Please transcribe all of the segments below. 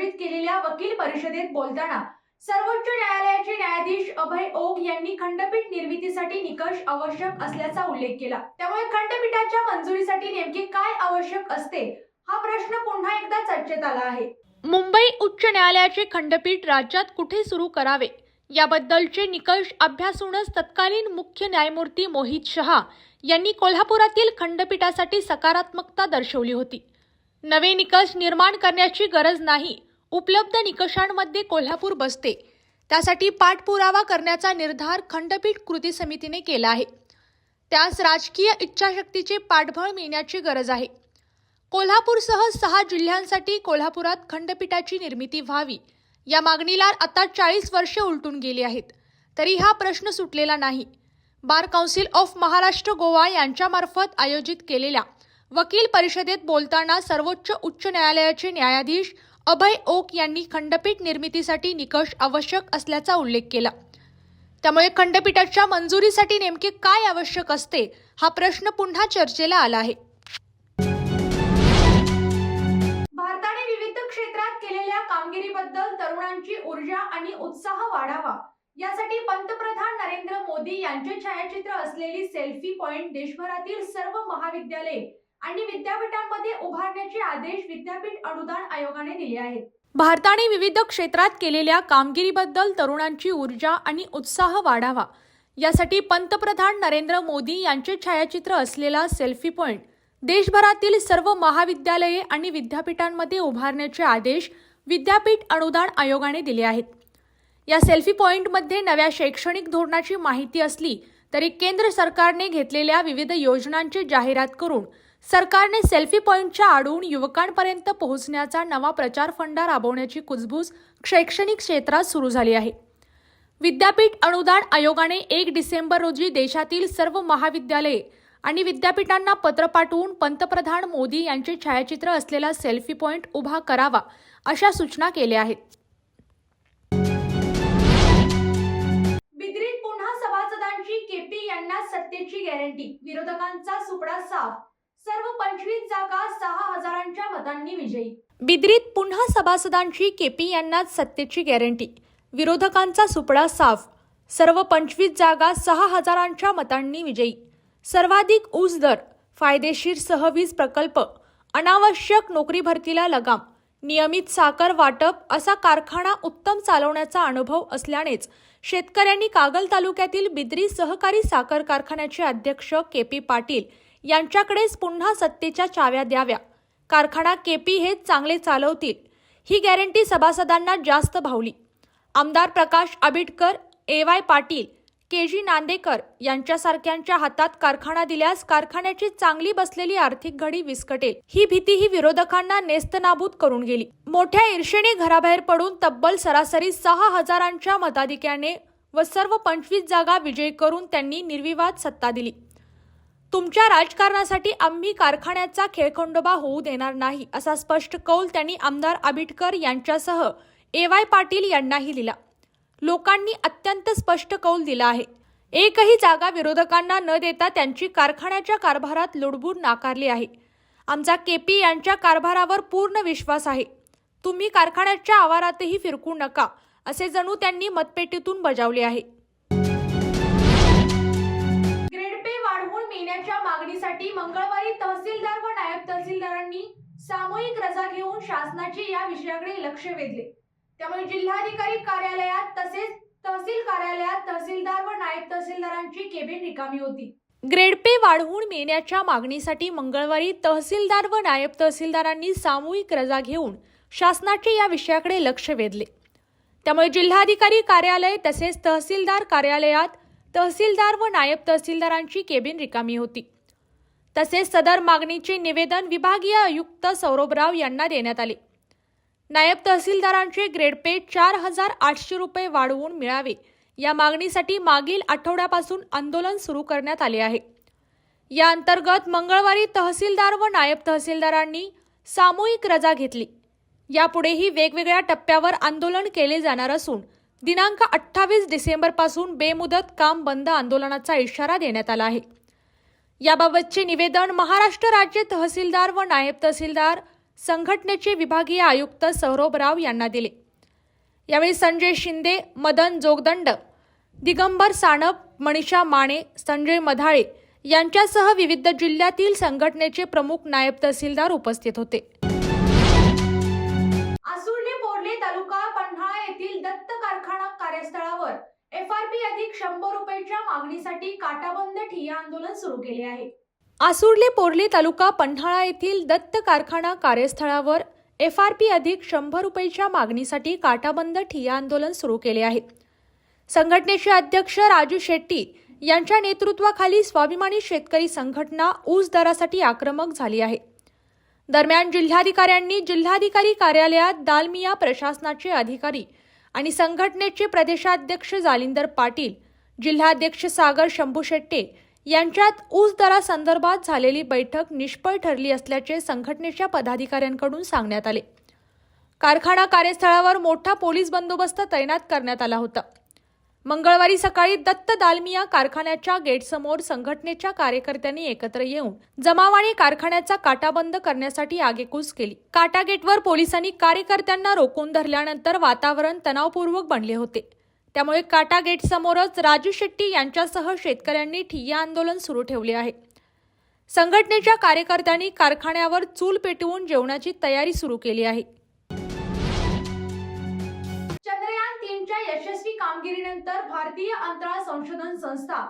आयोजित केलेल्या वकील परिषदेत बोलताना सर्वोच्च न्यायालयाचे न्यायाधीश अभय ओक यांनी खंडपीठ निर्मितीसाठी निकष आवश्यक असल्याचा उल्लेख केला. त्यामुळे खंडपीठाच्या मंजुरीसाठी नेमके काय आवश्यक असते हा प्रश्न पुन्हा एकदा चर्चेत आला आहे. मुंबई उच्च न्यायालयाचे खंडपीठ राज्यात कुठे सुरू करावे? याबद्दलचे निकष अभ्यासूनच तत्कालीन मुख्य न्यायमूर्ती मोहित शहा यांनी कोल्हापुरातील खंडपीठासाठी सकारात्मकता दर्शवली होती. नवे निकष निर्माण करण्याची गरज नाही उपलब्ध निकषांमध्ये कोल्हापूर बसते. त्यासाठी पाठपुरावा करण्याचा निर्धार खंडपीठ कृती समितीने केला आहे. त्यास राजकीय इच्छाशक्तीचे पाठबळ मिळण्याची गरज आहे. कोल्हापूरसह सहा जिल्ह्यांसाठी कोल्हापुरात खंडपीठाची निर्मिती व्हावी. या मागणीला आता चाळीस वर्षे उलटून गेली आहेत. तरी हा प्रश्न सुटलेला नाही. Bar council of Maharashtra Goa यांच्यामार्फत आयोजित केलेल्या वकील परिषदेत बोलताना सर्वोच्च उच्च न्यायालयाचे न्यायाधीश अभय ओक यांनी खंडपीठ निर्मितीसाठी निकष आवश्यक असल्याचा उल्लेख केला. त्यामुळे खंडपीठाच्या मंजुरीसाठी नेमके काय आवश्यक असते हा प्रश्न पुन्हा चर्चेला आला आहे. भारताने विविध क्षेत्रात केलेल्या कामगिरीबद्दल तरुणांची ऊर्जा आणि उत्साह वाढावा. यासाठी पंतप्रधान नरेंद्र मोदी यांचे छायाचित्र असलेली सेल्फी पॉइंट देशभरातील सर्व महाविद्यालये आणि विद्यापीठांमध्ये उभारण्याचे आदेश विद्यापीठ अनुदान आयोगाने दिले आहेत. भारताने विविध क्षेत्रात केलेल्या कामगिरीबद्दल तरुणांची ऊर्जा आणि उत्साह वाढावा. यासाठी पंतप्रधान नरेंद्र मोदी यांचे छायाचित्र असलेला सेल्फी पॉइंट देशभरातील सर्व महाविद्यालये आणि विद्यापीठांमध्ये उभारण्याचे आदेश विद्यापीठ अनुदान आयोगाने दिले आहेत. या सेल्फी पॉइंटमध्ये नव्या शैक्षणिक धोरणाची माहिती असली तरी केंद्र सरकारने घेतलेल्या विविध योजनांची जाहिरात करून सरकारने सेल्फी पॉईंटच्या आडून युवकांपर्यंत पोहोचण्याचा नवा प्रचार फंडा राबवण्याची कुजबूज शैक्षणिक क्षेत्रात सुरू झाली आहे. विद्यापीठ अनुदान आयोगाने एक डिसेंबर रोजी देशातील सर्व महाविद्यालये आणि विद्यापीठांना पत्र पाठवून पंतप्रधान मोदी यांचे छायाचित्र असलेला सेल्फी पॉईंट उभा करावा अशा सूचना केल्या आहेत. बिद्रीत पुन्हा सभासदांची केपी यांना सत्तेची गॅरंटी विरोधकांचा सुपडा साफ सर्व पंचवीस जागा सहा हजारांच्या मतांनी विजयी. बिद्रीत पुन्हा सभासदांची केपी यांनाच सत्तेची गॅरंटी. विरोधकांचा सुपडा साफ. सर्व पंचवीस जागा सहा हजारांच्या मतांनी विजयी. सर्वाधिक ऊस दर फायदेशीर सहवीज प्रकल्प अनावश्यक नोकरी भरतीला लगाम नियमित साखर वाटप असा कारखाना उत्तम चालवण्याचा अनुभव असल्यानेच शेतकऱ्यांनी कागल तालुक्यातील बिद्री सहकारी साखर कारखान्याचे अध्यक्ष के पी पाटील यांच्याकडेच पुन्हा सत्तेच्या चाव्या द्याव्या. कारखाना केपी हेच चांगले चालवतील ही गॅरंटी सभासदांना जास्त भावली. आमदार Prakash Abitkar A Y Patil K G Nandekar यांच्यासारख्यांच्या हातात कारखाना दिल्यास कारखान्याची चांगली बसलेली आर्थिक घडी विस्कटेल. ही भीती ही विरोधकांना नेस्तनाबूत करून गेली. मोठ्या ईर्षेने घराबाहेर पडून तब्बल सरासरी सहा हजारांच्या मताधिक्याने व सर्व पंचवीस जागा विजयी करून त्यांनी निर्विवाद सत्ता दिली. तुमच्या राजकारणासाठी आम्ही कारखान्याचा खेळखंडोबा होऊ देणार नाही असा स्पष्ट कौल त्यांनी आमदार आबिटकर यांच्यासह ए वाय पाटील यांनाही दिला. लोकांनी अत्यंत स्पष्ट कौल दिला आहे. एकही जागा विरोधकांना न देता त्यांची कारखान्याच्या कारभारात लुडबूड नाकारली आहे. आमचा केपी यांच्या कारभारावर पूर्ण विश्वास आहे. तुम्ही कारखान्याच्या आवारातही फिरकू नका असे जणू त्यांनी मतपेटीतून बजावले आहे. वाढवून मागणीसाठी मंगळवारी तहसीलदार व नायब तहसीलदारांनी सामूहिक रजा घेऊन शासनाचे या विषयाकडे लक्ष वेधले. त्यामुळे जिल्हाधिकारी कार्यालयात तसेच तहसील कार्यालयात तहसीलदार व नायब तहसीलदारांची केबिन रिकामी होती. ग्रेड पे वाढवून मिळण्याच्या मागणीसाठी मंगळवारी तहसीलदार व नायब तहसीलदारांनी सामूहिक रजा घेऊन शासनाचे या विषयाकडे लक्ष वेधले. त्यामुळे जिल्हाधिकारी कार्यालय तसेच तहसीलदार कार्यालयात तहसीलदार व नायब तहसीलदारांची केबिन रिकामी होती. तसेच सदर मागणीचे निवेदन विभागीय आयुक्त सौरभराव यांना देण्यात आले. नायब तहसीलदारांचे ग्रेड पे चार हजार आठशे रुपये वाढवून मिळावे या मागणीसाठी मागील आठवड्यापासून आंदोलन सुरू करण्यात आले आहे. या अंतर्गत मंगळवारी तहसीलदार व नायब तहसीलदारांनी सामूहिक रजा घेतली. यापुढेही वेगवेगळ्या टप्प्यावर आंदोलन केले जाणार असून दिनांक अठ्ठावीस डिसेंबरपासून बेमुदत काम बंद आंदोलनाचा इशारा देण्यात आला आहे. याबाबतचे निवेदन महाराष्ट्र राज्य तहसीलदार व नायब तहसीलदार संघटनेचे विभागीय आयुक्त सौरभ राव यांना दिले. यावेळी संजय शिंदे मदन जोगदंड दिगंबर साणप मनीषा माने संजय मधाळे यांच्यासह विविध जिल्ह्यातील संघटनेचे प्रमुख नायब तहसीलदार उपस्थित होते. बोर्ले तालुका पन्हाळा येथील दत्त कार्यस्थळावर एफ आर पी अधिक शंभर रुपयाच्या मागणीसाठी काटाबंद ठिय्या आंदोलन सुरू केले आहे. आसुर्ले पोर्ली तालुका पन्हाळा येथील दत्त कारखाना कार्यस्थळावर एफ आर पी अधिक शंभर रुपयेच्या मागणीसाठी काटाबंद ठिय्या आंदोलन सुरू केले आहे. संघटनेचे अध्यक्ष राजू शेट्टी यांच्या नेतृत्वाखाली स्वाभिमानी शेतकरी संघटना ऊस दरासाठी आक्रमक झाली आहे. दरम्यान जिल्हाधिकाऱ्यांनी जिल्हाधिकारी कार्यालयात दालमिया प्रशासनाचे अधिकारी आणि संघटनेचे प्रदेशाध्यक्ष जालिंदर पाटील जिल्हाध्यक्ष सागर शंभू शेट्टे यांच्यात ऊस दरासंदर्भात झालेली बैठक निष्फळ ठरली असल्याचे संघटनेच्या पदाधिकाऱ्यांकडून सांगण्यात आले. कारखाना कार्यस्थळावर मोठा पोलीस बंदोबस्त तैनात करण्यात आला होता. मंगळवारी सकाळी दत्त दालमिया कारखान्याच्या गेटसमोर संघटनेच्या कार्यकर्त्यांनी एकत्र येऊन जमावाने कारखान्याचा काटा बंद करण्यासाठी आगेकूच केली. काटा गेटवर पोलिसांनी कार्यकर्त्यांना रोखून धरल्यानंतर वातावरण तणावपूर्वक बनले होते. त्यामुळे काटा गेट समोरच राजू शेट्टी यांच्यासह शेतकऱ्यांनी ठिय्या आंदोलन सुरू ठेवले आहे. संघटनेच्या कार्यकर्त्यांनी कारखान्यावर चूल पेटवून जेवणाची तयारी सुरू केली आहे. कामगिरीनंतर भारतीय अंतराळ संशोधन संस्था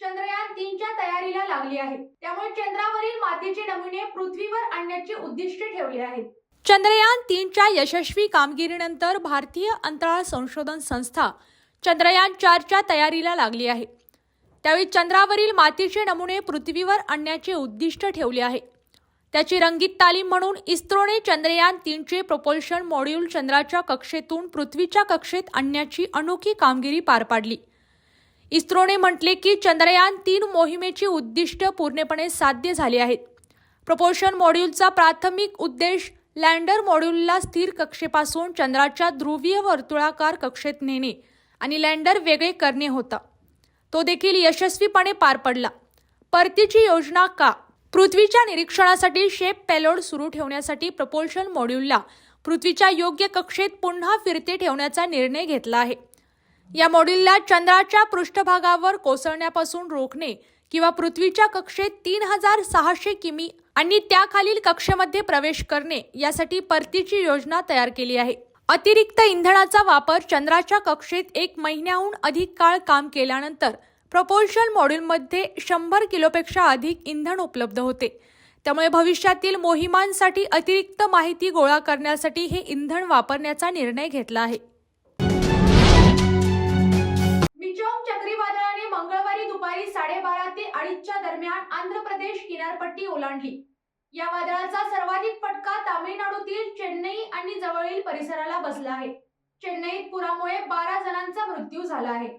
चंद्रयान तीनच्या तयारीला लागली आहे. त्यामुळे चंद्रावरील मातीचे नमुने पृथ्वीवर आणण्याचे उद्दिष्ट ठेवले आहेत. चंद्रयान तीनच्या यशस्वी कामगिरीनंतर भारतीय अंतराळ संशोधन संस्था चंद्रयान चारच्या तयारीला लागली आहे. त्यावेळी चंद्रावरील मातीचे नमुने पृथ्वीवर आणण्याचे उद्दिष्ट ठेवले आहे. त्याची रंगीत तालीम म्हणून इस्रोने चंद्रयान तीनचे प्रोपल्शन मॉड्यूल चंद्राच्या कक्षेतून पृथ्वीच्या कक्षेत आणण्याची अनोखी कामगिरी पार पाडली. इस्रोने म्हटले की चंद्रयान तीन मोहिमेची उद्दिष्ट पूर्णपणे साध्य झाली आहेत. प्रपोर्शन मॉड्यूलचा प्राथमिक उद्देश लँडर मॉड्यूलला स्थिर कक्षेपासून चंद्राच्या ध्रुवीय वर्तुळाकार कक्षेत नेणे आणि लँडर वेगळे करणे होता. तो देखील यशस्वीपणे पार पडला. परतीची योजना का? पृथ्वीच्या निरीक्षणासाठी शेप पेलोड सुरू ठेवण्यासाठी प्रपोल्शन मॉड्यूलला पृथ्वीच्या योग्य कक्षेत पुन्हा फिरते ठेवण्याचा निर्णय घेतला आहे. या मॉड्यूलला चंद्राच्या पृष्ठभागावर कोसळण्यापासून रोखणे किंवा पृथ्वीच्या कक्षेत तीन हजार सहाशे किमी आणि त्याखालील कक्षेमध्ये प्रवेश करणे यासाठी परतीची योजना तयार केली आहे. अतिरिक्त इंधनाचा वापर चंद्राच्या कक्षेत एक महिन्याहून अधिक काळ काम केल्यानंतर प्रपोल्शन मॉड्यूलमध्ये शंभर किलोपेक्षा अधिक इंधन उपलब्ध होते. त्यामुळे भविष्यातील मोहिमांसाठी अतिरिक्त माहिती गोळा करण्यासाठी हे इंधन वापरण्याचा निर्णय घेतला आहे. मिचोंग चक्रीवादळाने मंगळवारी दुपारी साडेबारा ते अडीचच्या दरम्यान आंध्र प्रदेश किनारपट्टी ओलांडली. या वादळाचा सर्वाधिक फटका तामिळनाडूतील चेन्नई आणि जवळील परिसराला बसला आहे. चेन्नईत पुरामुळे बारा जणांचा मृत्यू झाला आहे.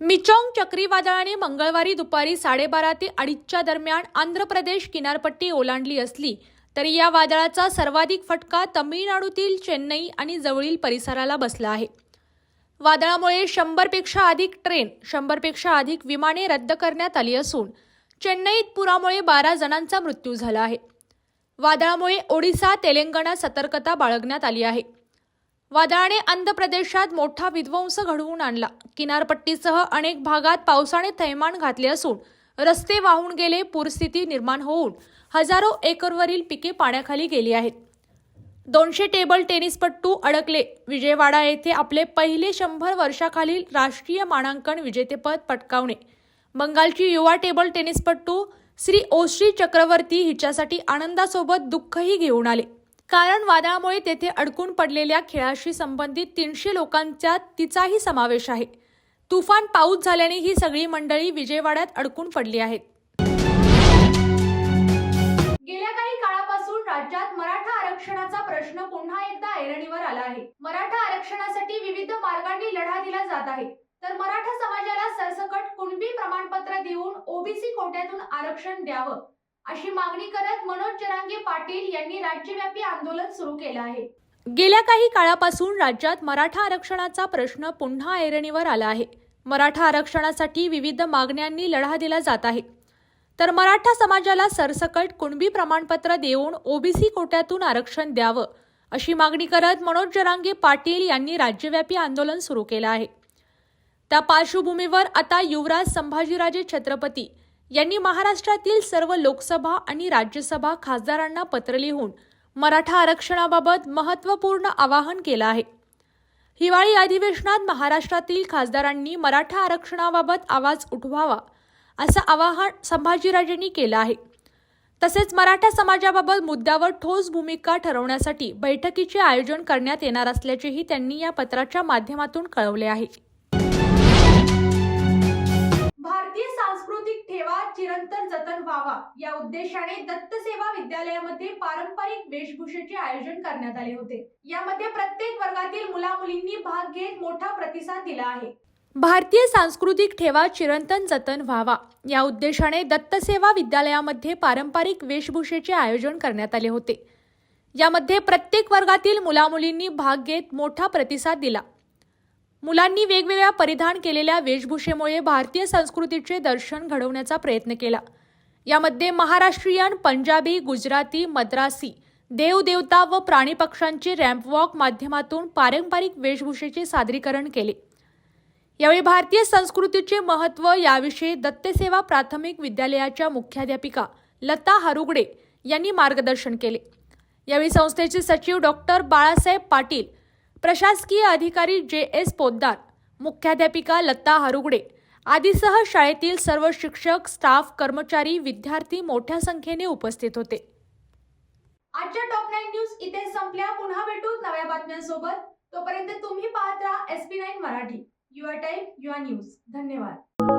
मिचोंग चक्रीवादळाने मंगळवारी दुपारी साडेबारा ते अडीचच्या दरम्यान आंध्र प्रदेश किनारपट्टी ओलांडली असली तरी या वादळाचा सर्वाधिक फटका तमिळनाडूतील चेन्नई आणि जवळील परिसराला बसला आहे. वादळामुळे शंभरपेक्षा अधिक ट्रेन शंभरपेक्षा अधिक विमाने रद्द करण्यात आली असून चेन्नईत पुरामुळे बारा जणांचा मृत्यू झाला आहे. वादळामुळे ओडिसा तेलंगणा सतर्कता बाळगण्यात आली आहे. वादळाने आंध्र प्रदेशात मोठा विध्वंस घडवून आणला. किनारपट्टीसह अनेक भागात पावसाने थैमान घातले असून रस्ते वाहून गेले पूरस्थिती निर्माण होऊन हजारो एकरवरील पिके पाण्याखाली गेली आहेत. दोनशे टेबल टेनिसपट्टू अडकले. विजयवाडा येथे आपले पहिले शंभर वर्षाखालील राष्ट्रीय मानांकन विजेतेपद पटकावणे. बंगालची युवा टेबल टेनिसपट्टू श्री ओश्री चक्रवर्ती हिच्यासाठी आनंदासोबत दुःखही घेऊन आले. कारण वादळामुळे तेथे अडकून पडलेल्या खेळाशी संबंधित तीनशे लोकांचा तिचाही समावेश आहे. तुफान पाऊस झाल्याने ही सगळी मंडळी विजयवाड्यात अडकून पडली आहेत. गेल्या काही काळापासून राज्यात मराठा आरक्षणाचा प्रश्न पुन्हा एकदा ऐरणीवर आला आहे. मराठा आरक्षणासाठी विविध मार्गांनी लढा दिला जात आहे. तर मराठा समाजाला सरसकट कुणबी प्रमाणपत्र देऊन ओबीसी कोट्यातून आरक्षण द्यावं? अशी मागणी करत मनोज जरांगे पाटील यांनी राज्यव्यापी आंदोलन सुरू केलं आहे. गेल्या काही काळापासून राज्यात मराठा आरक्षणाचा प्रश्न पुन्हा ऐरणीवर आला आहे. मराठा आरक्षणासाठी विविध मागण्यांनी लढा दिला जात आहे. तर मराठा समाजाला सरसकट कुणबी प्रमाणपत्र देऊन ओबीसी कोट्यातून आरक्षण द्यावं अशी मागणी करत मनोज जरांगे पाटील यांनी राज्यव्यापी आंदोलन सुरू केलं आहे. त्या पार्श्वभूमीवर आता युवराज संभाजीराजे छत्रपती यांनी महाराष्ट्रातील सर्व लोकसभा आणि राज्यसभा खासदारांना पत्र लिहून मराठा आरक्षणाबाबत महत्त्वपूर्ण आवाहन केलं आहे. हिवाळी अधिवेशनात महाराष्ट्रातील खासदारांनी मराठा आरक्षणाबाबत आवाज उठवावा असं आवाहन संभाजीराजेंनी केलं आहे. तसेच मराठा समाजाबाबत मुद्द्यावर ठोस भूमिका ठरवण्यासाठी बैठकीचे आयोजन करण्यात येणार असल्याचेही त्यांनी या पत्राच्या माध्यमातून कळवले आहे. ठेवा चिरंतन जतन व्हावा. या उद्देशाने दत्तसेवा विद्यालयामध्ये पारंपरिक वेशभूषेचे आयोजन करण्यात आले होते. यामध्ये प्रत्येक वर्गातील मुला मुलींनी भाग घेत मोठा प्रतिसाद दिला आहे. भारतीय सांस्कृतिक ठेवा चिरंतन जतन व्हावा. या उद्देशाने दत्तसेवा विद्यालयामध्ये पारंपरिक वेशभूषेचे आयोजन करण्यात आले होते. यामध्ये प्रत्येक वर्गातील मुलामुलींनी भाग घेत मोठा प्रतिसाद दिला. मुलांनी वेगवेगळ्या परिधान केलेल्या वेशभूषेमुळे भारतीय संस्कृतीचे दर्शन घडवण्याचा प्रयत्न केला. यामध्ये महाराष्ट्रीयन पंजाबी गुजराती मद्रासी देवदेवता व प्राणीपक्ष्यांचे रॅम्पवॉक माध्यमातून पारंपरिक वेशभूषेचे सादरीकरण केले. यावेळी भारतीय संस्कृतीचे महत्त्व याविषयी दत्तसेवा प्राथमिक विद्यालयाच्या मुख्याध्यापिका लता हरुगडे यांनी मार्गदर्शन केले. यावेळी संस्थेचे सचिव डॉक्टर बाळासाहेब पाटील प्रशासकीय अधिकारी जे एस पोद्दार मुख्याध्यापिका लता हरुगडे आदीसह शाळेतील सर्व शिक्षक स्टाफ कर्मचारी विद्यार्थी मोठ्या संख्येने उपस्थित होते. आजच्या टॉप नाईन न्यूज इथे संपल्या. पुन्हा भेटू नव्या बातम्यांसोबत. तोपर्यंत तुम्ही पाहत राहा S P nine Marathi. Your time your news. धन्यवाद.